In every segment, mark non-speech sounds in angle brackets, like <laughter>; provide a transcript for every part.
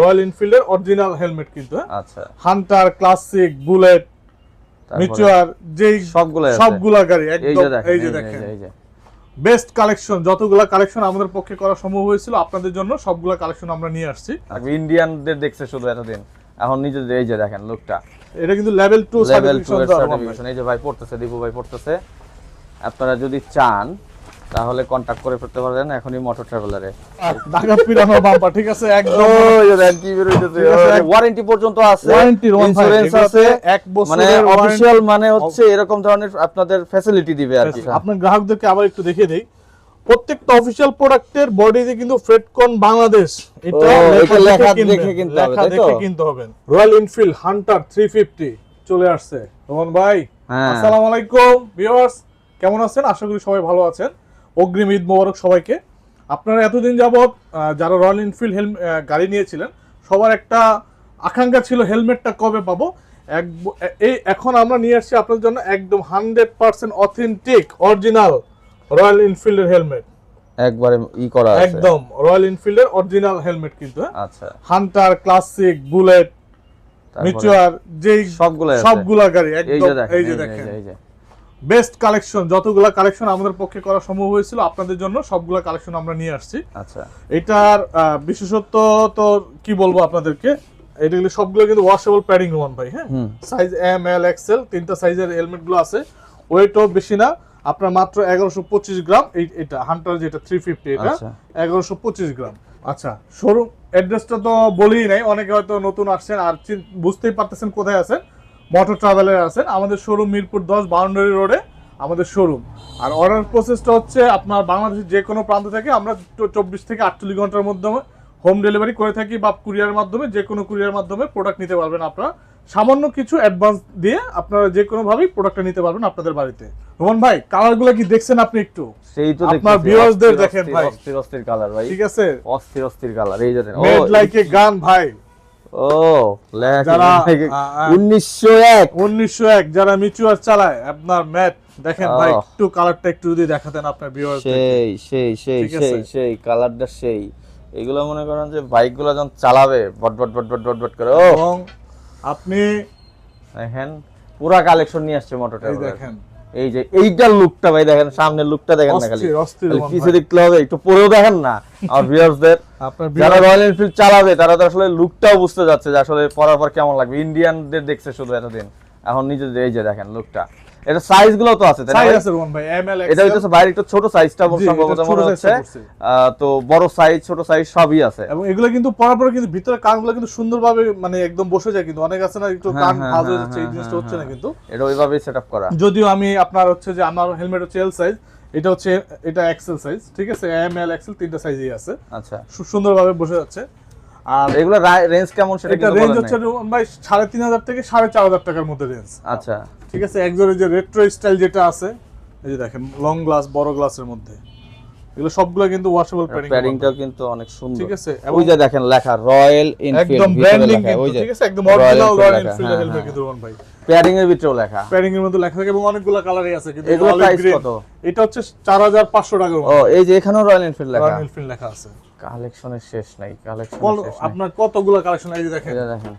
Royal এনফিল্ডের original helmet কিন্তু হ্যাঁ? আচ্ছা। হান্টার ক্লাসিক বুলেট মিচুয়ার যেই সবগুলাই আছে। সবগুলা গাড়ি একদম এই যে দেখেন। বেস্ট কালেকশন যতগুলা কালেকশন আমাদের পক্ষে করা সম্ভব হয়েছিল আপনাদের জন্য সবগুলা কালেকশন আমরা নিয়ে আসছি। ইন্ডিয়ানদের দেখছে শুধু এতদিন। এখন নিজেদের এই যে দেখেন লুকটা এটা কিন্তু লেভেল টু সার্টিফিকেশন সার্টিফিকেশন এই যে ভাই পড়তেছে দীপু ভাই পড়তেছে। আপনারা যদি চান তাহলে কন্টাক্ট করে ফেলতে পারেন এখনই মোটর ট্রাভেলারে ঢাকা পিরানো বাম্পা ঠিক আছে? একদম ওই কি বের হইতেছে। ওয়ারেন্টি পর্যন্ত আছে। ভাই, ইন্স্যুরেন্স আছে? এক বছরের মানে অফিশিয়াল মানে হচ্ছে এরকম ধরনের আপনাদের ফ্যাসিলিটি দিবে আর কি। আপনার গ্রাহকদেরকে আবার একটু দেখিয়ে দেই। প্রত্যেকটা অফিসিয়াল প্রোডাক্টের বডিতে কিন্তু ফ্রেডকন বাংলাদেশ এটা লেখা লেখা দেখে কিনতে হবে, তাই তো? দেখে কিনতে হবে। রয়্যাল এনফিল্ড হান্টার 350 চলে আসছে। রোমান ভাই হ্যাঁ। আসসালামু আলাইকুম ভিউয়ার্স কেমন আছেন? আশা করি সবাই ভালো আছেন। অগ্রিম ঈদ মোবারক সবাইকে। আপনারা এতদিন আহ, যারা রয়্যাল এনফিল্ড হেলম গাড়ি নিয়েছিলেন সবার একটা আকাঙ্ক্ষা ছিল হেলমেটটা কবে পাবো? এক এই এখন আমরা নিয়ে আসছি আপনার জন্য একদম hundred percent authentic original Royal এনফিল্ডের helmet. একবারে ই করা আছে। একদম রয়্যাল এনফিল্ডের অরিজিনাল হেলমেট কিন্তু হ্যাঁ? আচ্ছা। হান্টার ক্লাসিক বুলেট মিচুয়ার যেই সবগুলাই আছে। সবগুলা গাড়ি এই একদম যে দেখেন এই যে, দেখেন। এই যে। বেস্ট কালেকশন যতগুলা কালেকশন আমাদের পক্ষে করা সম্ভব হয়েছিল আপনাদের জন্য সবগুলা কালেকশন আমরা নিয়ে আসছি। আচ্ছা। এটার বিশেষত্ব তো কি বলব আপনাদেরকে? এটাগুলো সবগুলো কিন্তু ওয়াশেবল প্যাডিং ওয়ান ভাই হ্যাঁ? সাইজ এম এল এক্সেল তিনটা সাইজের হেলমেটগুলো আছে। ওয়েটও বেশি না আপনার মাত্র এগারোশো পঁচিশ গ্রাম এই এটা হান্টার যেটা থ্রি ফিফটি এটা আচ্ছা। এগারোশো পঁচিশ গ্রাম। আচ্ছা শোরুম অ্যাড্রেসটা তো বলেই নাই অনেকে হয়তো নতুন আসছেন আর বুঝতেই পারতেছেন কোথায় আছেন। মোটর ট্রাভেলার আছেন আমাদের শোরুম মিরপুর দশ বাউন্ডারি রোডে আমাদের শোরুম আর অর্ডার প্রসেসটা হচ্ছে আপনার বাংলাদেশের যে কোনো প্রান্ত থেকে আমরা চব্বিশ থেকে আটচল্লিশ ঘণ্টার মাধ্যমে হোম ডেলিভারি করে থাকি বা কুরিয়ার মাধ্যমে যে কোনো কুরিয়ার মাধ্যমে প্রোডাক্ট নিতে পারবেন আপনারা। সামান্য কিছু অ্যাডভান্স দিয়ে আপনারা যে কোনো ভাবেই প্রোডাক্টটা নিতে পারবেন আপনাদের বাড়িতে। রোহন ভাই কালারগুলো কি দেখছেন আপনি একটু? সেই তো আপনার দেখতেছি, viewers দের অস্থির, দেখেন ভাই। অস্থির অস্থির কালার ভাই। ঠিক আছে? অস্থির অস্থির কালার এই যে লাইক এ গান ভাই। ও যারা, কি- আ, আ, 1901 উনিশশো এক যারা মিচুয়ার চালায় আপনার ম্যাট দেখেন ভাই। একটু কালারটা একটু যদি দেখাতেন আপনার ভিউয়ার সেই সেই সেই সেই সেই কালারটা সেই। এগুলো মনে করেন যে বাইকগুলো যখন চালাবে বট বট বট বট বট বট করে ও। আপনি দেখেন পুরা কালেকশন নিয়ে আসছে মোটর এই দেখেন এই যে এইটার লুকটা ভাই দেখেন সামনের লুকটা দেখেন না খালি। পিছে দেখতে হবে একটু পরেও দেখেন না আর ভিউয়ার্সদের যারা রয়্যাল এনফিল্ড চালাবে তারা তো আসলে লুকটাও বুঝতে যাচ্ছে যে আসলে পরার পর কেমন লাগবে। ইন্ডিয়ানদের দেখছে শুধু এতদিন। এখন নিজেদের এই যে দেখেন লুকটা এটা সাইজগুলো তো আছে সাইজ আছে রোহন ভাই এম এল এটা হচ্ছে বাইরে একটু ছোট সাইজটা সম্ভবত মনে হচ্ছে। তো বড় সাইজ ছোট সাইজ সবই আছে। এবং এগুলো কিন্তু কিন্তু ভিতরে কানগুলো কিন্তু সুন্দরভাবে মানে একদম বসে যায় কিন্তু। অনেক আছে না একটু হ্যাঁ, কান হ্যাঁ, ভাঁজ হয়ে হ্যাঁ, যাচ্ছে এই জিনিসটা হচ্ছে না কিন্তু। এটা ওইভাবেই সেট আপ করা। যদিও আমি আপনার হচ্ছে যে আমার হেলমেট হচ্ছে এল সাইজ এটা হচ্ছে এটা এক্সেল সাইজ ঠিক আছে? এম এল এক্সেল তিনটা সাইজই আছে। আচ্ছা। সু- সুন্দরভাবে বসে যাচ্ছে। আর এগুলো রেঞ্জ কেমন সেটা এটা রেঞ্জ হচ্ছে ভাই সাড়ে তিন হাজার থেকে সাড়ে চার হাজার টাকার মধ্যে রেঞ্জ আচ্ছা। ঠিক আছে? একজনের যে রেট্রো স্টাইল যেটা আছে এই যে দেখেন লং গ্লাস বড় গ্লাসের মধ্যে। এগুলো সবগুলো কিন্তু ওয়াশেবল প্যাডিং প্যাডিংটাও কিন্তু অনেক সুন্দর। ঠিক আছে ওই যে দেখেন লেখা রয়্যাল এনফিল্ড একদম ব্র্যান্ডিং ওই যে ঠিক আছে একদম অরিজিনাল রয়্যাল এনফিল্ড হেলমেট। কিন্তু রোহন ভাই। প্যাডিং এর ভিতরেও লেখা। প্যাডিং এর মধ্যে লেখা থাকে এবং অনেকগুলো কালারই আছে কিন্তু price green। কত? এটা হচ্ছে 4500 টাকার ও এই যে এখানেও রয়্যাল এনফিল্ড লেখা। রয়্যাল এনফিল্ড লেখা আছে। কালেকশনের শেষ নাই কালেকশনের কল- শেষ নাই। আপনার কতগুলো কালেকশন এই যে দেখেন। দেখেন।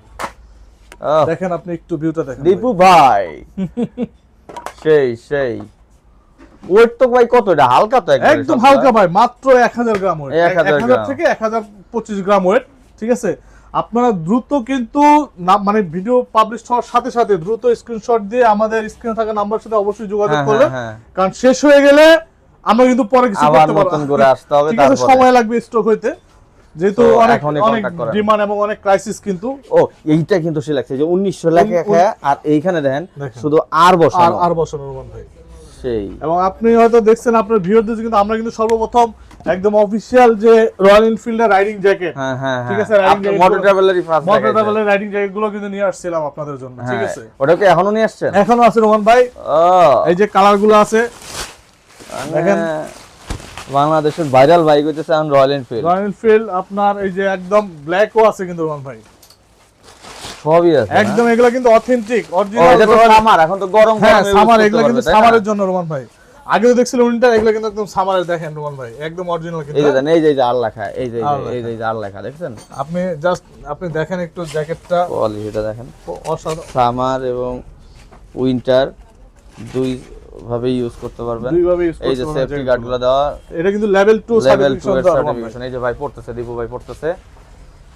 দেখেন আপনি একটু ভিউটা দেখেন দীপু ভাই। <laughs> সেই সেই। ওয়েট তো ভাই হালকা তো একদম হালকা ভাই। মাত্র 1000 গ্রাম ওয়েট। 1000 1000 গ্রাম। থেকে 1025 গ্রাম ওয়েট ঠিক আছে? আপনারা দ্রুত কিন্তু মানে ভিডিও পাবলিশ হওয়ার সাথে সাথে দ্রুত স্ক্রিনশট দিয়ে আমাদের স্ক্রিনে থাকা নাম্বার সাথে অবশ্যই যোগাযোগ হ্যাঁ, করবেন। হ্যাঁ, কারণ শেষ হয়ে গেলে আমরা কিন্তু পরে কিছু করতে পারব নতুন করে আসতে হবে তারপরে। সময় লাগবে স্টক হইতে। যেহেতু অনেক অনেক ডিমান্ড এবং অনেক ক্রাইসিস কিন্তু। ও এইটা কিন্তু সে লাগছে যে উনিশশো লেখা উন- আর এইখানে দেখেন। শুধু আর বসানো। আর রোমান ভাই। সেই। এবং আপনি হয়তো দেখছেন আপনার ভিউয়ারদের কিন্তু আমরা কিন্তু সর্বপ্রথম একদম অফিসিয়াল যে রয়্যাল এনফিল্ডের রাইডিং জ্যাকেট হ্যাঁ হ্যাঁ ঠিক আছে, মোটর ট্রাভেলারই ফার্স্ট মোটর ট্রাভেলের রাইডিং জ্যাকেটগুলো কিন্তু নিয়ে আসছিলাম আপনাদের জন্য ঠিক হ্যাঁ আছে? ওটা কি এখনও নিয়ে আসছেন? এখনও আছে রোমান ভাই। এই যে কালারগুলো আছে। মানে দেখেন। বাংলাদেশের ভাইরাল বাইক হচ্ছে রয়্যাল এনফিল্ড রয়্যাল এনফিল্ড আপনার এই যে একদম ব্ল্যাকও আছে কিন্তু রোমান ভাই। সবই আছে একদম এগুলো কিন্তু অথেন্টিক ও, এটা তো সামার এখন তো গরম হ্যাঁ সামার এগুলো কিন্তু সামারের জন্য রোমান ভাই। আগে তো দেখছিলাম উইন্টার এগুলো কিন্তু একদম সামারের দেখেন রোমান ভাই একদম অরিজিনাল কিন্তু। এই যে এই যে আর লেখা এই যে এই যে- আর লেখা দেখছেন? আপনি জাস্ট আপনি দেখেন একটু জ্যাকেটটা। কোয়ালিটিটা দেখেন। অসাধারণ। সামার এবং উইন্টার দুই ভাবে ইউজ করতে পারবেন। এই যে সেফটি গার্ডগুলো দেওয়া। এটা কিন্তু লেভেল 2 লেভেল টু সার্টিফিকেশন এর সার্টিফিকেশন এই যে ভাই পড়তেছে দীপু ভাই পড়তেছে।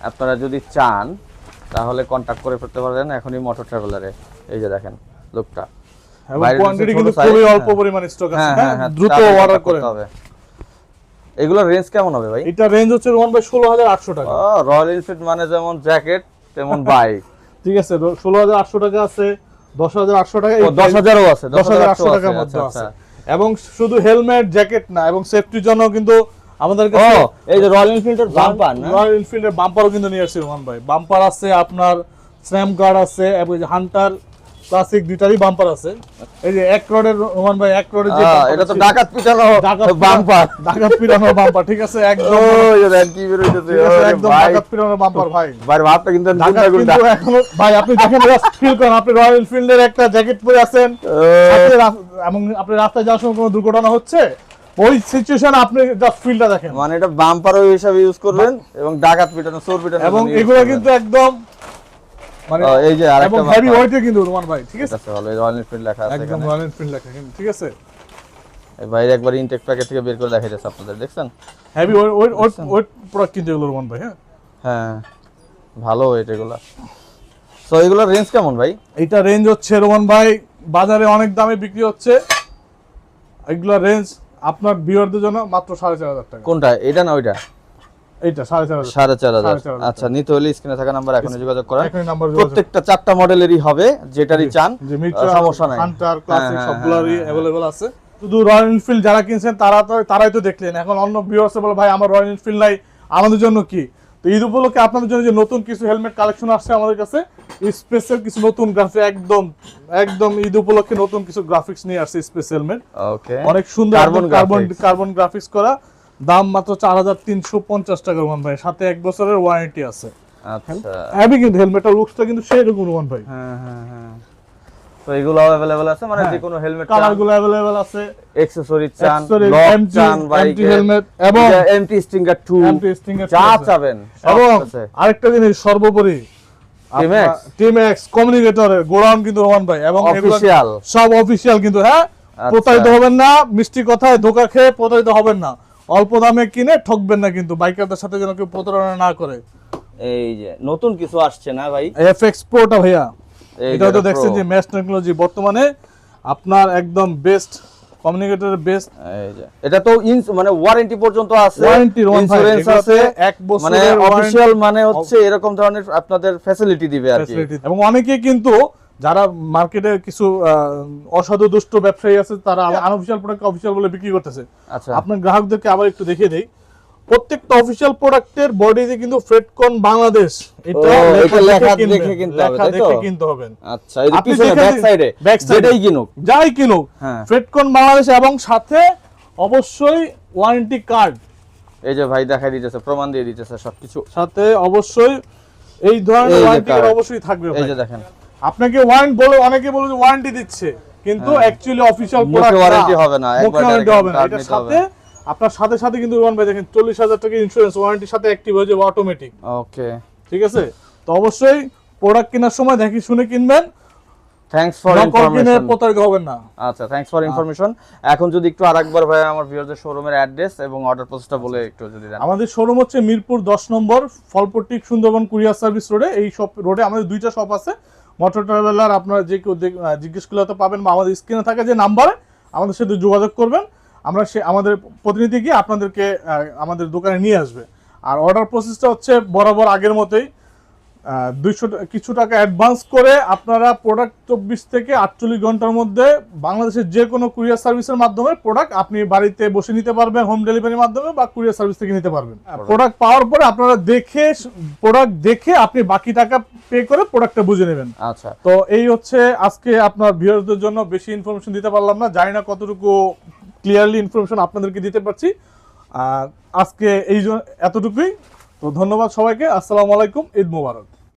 আপনারা যদি চান তাহলে কন্টাক্ট করে ফেলতে পারেন এখনই মোটর ট্রাভেলারে এই যে দেখেন লোকটা কোয়ান্টিটি কিন্তু খুবই। অল্প পরিমাণ স্টক আছে হ্যাঁ হ্যাঁ? হ্যাঁ হ্যাঁ দ্রুত অর্ডার করতে হবে। রেঞ্জ কেমন হবে ভাই? এটা রেঞ্জ হচ্ছে রোমান ভাই 16800 টাকা। রয়্যাল এনফিল্ড মানে যেমন জ্যাকেট তেমন <laughs> বাইক ঠিক আছে 16800 টাকা আছে 10800 টাকা ও দশ হাজারও আছে দশ হাজার 10800 টাকার মধ্যে আছে। এবং শুধু হেলমেট জ্যাকেট না এবং সেফটির জন্য কিন্তু আমাদের কাছে এই যে রয়্যাল এনফিল্ডের বাম্পার রয়্যাল এনফিল্ডের বাম্পারও কিন্তু নিয়ে আসছে ভাই। বাম্পার আছে আপনার স্ন্যাম গার্ড আছে এবং হান্টার ক্লাসিক দুইটারই বাম্পার আছে। এই যে এক রোডের রোমান ভাই এক রোডের যে এটা তো ডাকাত পিটানো বাম্পার ডাকাত পিরানো বাম্পার ঠিক আছে? একদম ওই যে দেন কি বের হইতেছে একদম ডাকাত পিরানো বাম্পার ভাই। ভাইয়ের ভাবটা কিন্তু গুন্ডা কিন্তু এখনও ভাই আপনি দেখেন ফিল করেন আপনি রয়্যাল এনফিল্ডের একটা জ্যাকেট পরে আছেন। এবং আপনি রাস্তায় যাওয়ার সময় কোনো দুর্ঘটনা হচ্ছে? ওই সিচুয়েশন আপনি জাস্ট ফিলটা দেখেন। মানে এটা বাম্পার হিসাবে ইউজ করবেন এবং ডাকাত পিটানো চোর পিটানো এবং এগুলো কিন্তু একদম মানে এই যে আরেকটা এবং হেভি ওয়েটে কিন্তু রোমান ভাই ঠিক আছে? রয়্যাল এনফিল্ড লেখা আছে একদম রয়্যাল এনফিল্ড লেখা কিন্তু ঠিক আছে? এই একবার ইনটেক প্যাকেট থেকে বের করে আপনাদের দেখছেন? Heavy weight weight weight product কিন্তু এগুলো রোমান ভাই হ্যাঁ? হ্যাঁ ভালো ওয়েট এগুলা। তো এগুলোর রেঞ্জ কেমন ভাই? এইটা রেঞ্জ হচ্ছে রোমান ভাই বাজারে অনেক দামে বিক্রি হচ্ছে। এগুলো রেঞ্জ আপনার ভিউয়ারদের জন্য মাত্র সাড়ে চার হাজার টাকা। কোনটা? এটা না ওইটা? এইটা সাড়ে চার হাজার। সাড়ে চার হাজার। সাড়ে চার হাজার আচ্ছা নিতে হলে স্ক্রিনে থাকা নাম্বার যোগাযোগ করেন। প্রত্যেকটা চারটা মডেলেরই হবে যেটারই চান সমস্যা নাই। হান্টার ক্লাসিক হ্যাঁ, সবগুলোরই হ্যাঁ, অ্যাভেলেবল আছে। শুধু রয়্যাল এনফিল্ড যারা কিনছেন তারা তো তারাই তো দেখলেন। এখন অন্য ভিউয়ার্স বলে ভাই আমার রয়্যাল এনফিল্ড নাই আমাদের জন্য কি? তো ঈদ উপলক্ষে আপনাদের জন্য যে নতুন কিছু হেলমেট কালেকশন আসছে আমাদের কাছে স্পেশাল কিছু নতুন গ্রাফিক একদম একদম ঈদ উপলক্ষে নতুন কিছু গ্রাফিক্স নিয়ে আসছে স্পেস হেলমেট ওকে অনেক সুন্দর Carbon carbon graphics। Carbon graphics করা দাম মাত্র চার হাজার তিনশো পঞ্চাশ টাকা রোমান ভাই সাথে এক বছরের ওয়ারেন্টি আছে আচ্ছা হ্যাভি কিন্তু হেলমেটের লুকসটা কিন্তু সেই রকম রোমান ভাই হ্যাঁ হ্যাঁ হ্যাঁ তো এগুলো अवेलेबल আছে মানে হ্যাঁ। যে কোনো হেলমেট কালার গুলো অ্যাভেলেবেল আছে অ্যাকসেসরি চান Accessories, লক MG চান MG বাইকে helmet এবং এমটি স্টিঙ্গার 2 MT stinger যা আছে। চাবেন সব এবং আছে আরেকটা জিনিস সর্বোপরি T-Max? কমিউনিকেটরের গোডাউন কিন্তু রোমান ভাই এবং অফিশিয়াল সব অফিসিয়াল কিন্তু হ্যাঁ? আচ্ছা। প্রতারিত হবেন না মিষ্টি কথায় ধোকা খেয়ে প্রতারিত হবেন না। অল্প দামে কিনে ঠকবেন না কিন্তু বাইকারদের সাথে যেন কেউ প্রতারণা না করে। এই যে নতুন কিছু আসছে না ভাই? এফএক্স প্রোটা ভাইয়া তো দেখছেন যে টেকনোলজি বর্তমানে আপনার একদম বেস্ট কমিউনিকেটরের বেস এটা তো মানে ওয়ারেন্টি পর্যন্ত আছে ইনস্যুরেন্স ইন্স্যুরেন্স আছে এক মানে অফিশিয়াল মানে হচ্ছে এরকম ধরনের আপনাদের ফ্যাসিলিটি দিবে আর কি। এবং অনেকে কিন্তু যারা মার্কেটে কিছু অসাধু দুষ্ট ব্যবসায়ী আছে তারা আনঅফিশিয়াল প্রোডাক্ট অফিশিয়াল বলে বিক্রি করতেছে। আচ্ছা। আপনার গ্রাহকদেরকে আবার একটু দেখিয়ে দেই। প্রত্যেকটা অফিসিয়াল প্রোডাক্টের বডিতে কিন্তু ফ্রেডকন বাংলাদেশ এটা লেখা লেখা দেখে কিনতে হবে, লেখা? দেখে কিনতে হবে আচ্ছা এই পিছনে ব্যাক সাইডে side এ। কিনুক। যাই কিনুক হ্যাঁ। ফ্রেডকন বাংলাদেশ এবং সাথে অবশ্যই ওয়ারেন্টি কার্ড এই যে ভাই দেখাই দিতেছে প্রমাণ দিয়ে দিতেছে সবকিছু। সাথে অবশ্যই এই ধরনের ওয়ারেন্টি card। অবশ্যই থাকবে এই যে দেখেন। আপনাকে ওয়ারেন্টি বলে অনেকে বলে যে ওয়ারেন্টি দিচ্ছে কিন্তু অ্যাকচুয়ালি অফিসিয়াল প্রোডাক্ট warranty হবে না, একবার ওয়ারেন্টি হবে না। নিতে সাথে আপনার সাথে সাথে কিন্তু রোমান ভাই দেখেন চল্লিশ হাজার টাকা ইন্স্যুরেন্স ওয়ারেন্টির সাথে অ্যাক্টিভ হয়ে যাবে অটোমেটিক ওকে ঠিক আছে? তো অবশ্যই প্রোডাক্ট কেনার সময় দেখি শুনে কিনবেন। থ্যাঙ্কস ফর ইনফরমেশন প্রতারিত হবেন না। আচ্ছা থ্যাঙ্কস ফর ইনফরমেশন এখন যদি একটু আরেকবার ভাই আমার ভিউয়ারদের শোরুমের অ্যাড্রেস এবং অর্ডার প্রসেসটা বলে একটু যদি দেন। আমাদের শোরুম হচ্ছে মিরপুর দশ নম্বর ফলপট্টি সুন্দরবন কুরিয়ার সার্ভিস রোডে। এই শপ রোডে আমাদের দুইটা শপ আছে। মোটর ট্রাভেলার আপনারা যে কেউ জিজ্ঞেস করলে তো পাবেন বা আমাদের স্ক্রিনে থাকা যে নাম্বারে আমাদের সাথে যোগাযোগ করবেন। আমরা সে আমাদের প্রতিনিধি গিয়ে আপনাদেরকে আমাদের দোকানে নিয়ে আসবে। আর অর্ডার প্রসেসটা হচ্ছে বরাবর আগের মতোই দুইশো কিছু টাকা অ্যাডভান্স করে আপনারা প্রোডাক্ট চব্বিশ থেকে আটচল্লিশ ঘণ্টার মধ্যে বাংলাদেশের যে কোনো কুরিয়ার সার্ভিসের মাধ্যমে প্রোডাক্ট আপনি বাড়িতে বসে নিতে পারবেন হোম ডেলিভারির মাধ্যমে বা কুরিয়ার সার্ভিস থেকে নিতে পারবেন। প্রোডাক্ট পাওয়ার পরে আপনারা দেখে প্রোডাক্ট দেখে আপনি বাকি টাকা পে করে প্রোডাক্টটা বুঝে নেবেন। আচ্ছা। তো এই হচ্ছে আজকে আপনার ভিউয়ারদের জন্য বেশি ইনফরমেশন দিতে পারলাম না জানি না কতটুকু ক্লিয়ারলি ইনফরমেশন আপনাদেরকে দিতে পারছি। আর আজকে এই এতটুকুই। তো ধন্যবাদ সবাইকে। আসসালামু আলাইকুম। ঈদ মোবারক।